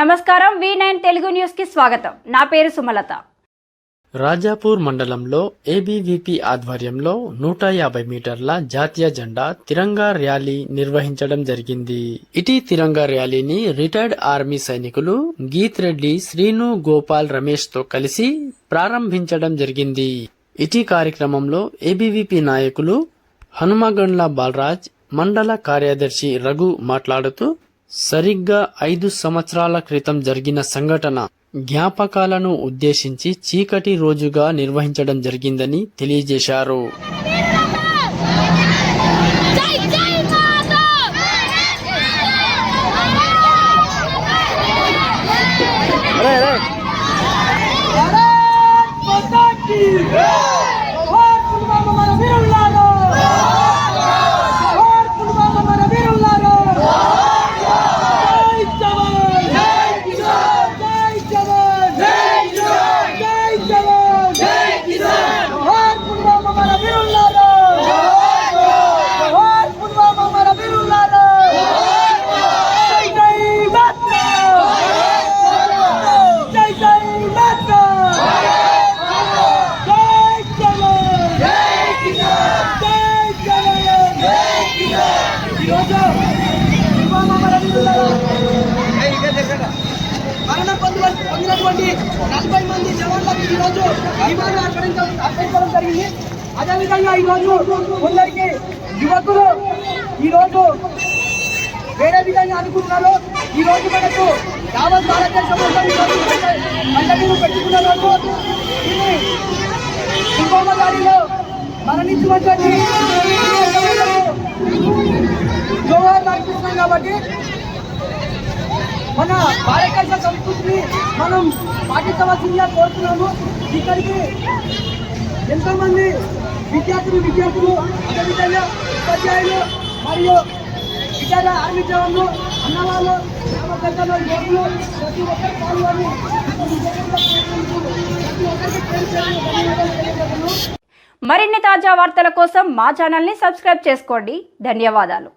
నమస్కారం V nine Telugu న్యూస్కి స్వాగతం. నా పేరు సుమలత. రాజాపూర్ మండలంలో ఏబీవీపీ ఆధ్వర్యంలో నూట యాభై మీటర్ల జాతీయ జెండా తిరంగా ర్యాలీ నిర్వహించడం జరిగింది. ఇటీ తిరంగా ర్యాలీని రిటైర్డ్ ఆర్మీ సైనికులు గీత్ రెడ్డి శ్రీను గోపాల్ రమేష్తో కలిసి ప్రారంభించడం జరిగింది. ఇటీ కార్యక్రమంలో ఏబీవీపీ నాయకులు హనుమగండ్ల బాలరాజ్ మండల కార్యదర్శి రఘు మాట్లాడుతూ సరిగ్గా ఐదు సంవత్సరాల క్రితం జరిగిన సంఘటన జ్ఞాపకాలను ఉద్దేశించి చీకటి రోజుగా నిర్వహించడం జరిగిందని తెలియజేశారు. ఉన్నటువంటి నలభై మంది జవాన్లకు ఈరోజు విమానం అర్పించడం అర్పించడం జరిగింది. అదేవిధంగా ఈరోజు కొందరికి యువకులు ఈరోజు వేరే విధంగా అనుకుంటున్నారు. ఈ రోజు మనకు యావత్ భారతదేశం పండుగను పెట్టుకున్న రోజు ఇది పుల్వామా దాడిలో మరణించినటువంటి జోహార్ అర్పిస్తున్నాం కాబట్టి మన భారతదేశ సంస్కృతిని మనం పాటించవలసిందిగా కోరుతున్నాము. ఇక్కడికి ఎంతోమంది విద్యార్థులు విద్యార్థులు అదేవిధంగా ఉపాధ్యాయులు మరియు ఇతర ఆర్మీ జవాన్లు అన్నవాళ్ళు గ్రామ యువకులు ప్రతి ఒక్కరు పాల్గొని ప్రతి ఒక్కరికి పేరు తెలియజేస్తున్నాను. మరిన్ని తాజా వార్తల కోసం మా ఛానల్ని సబ్స్క్రైబ్ చేసుకోండి. ధన్యవాదాలు.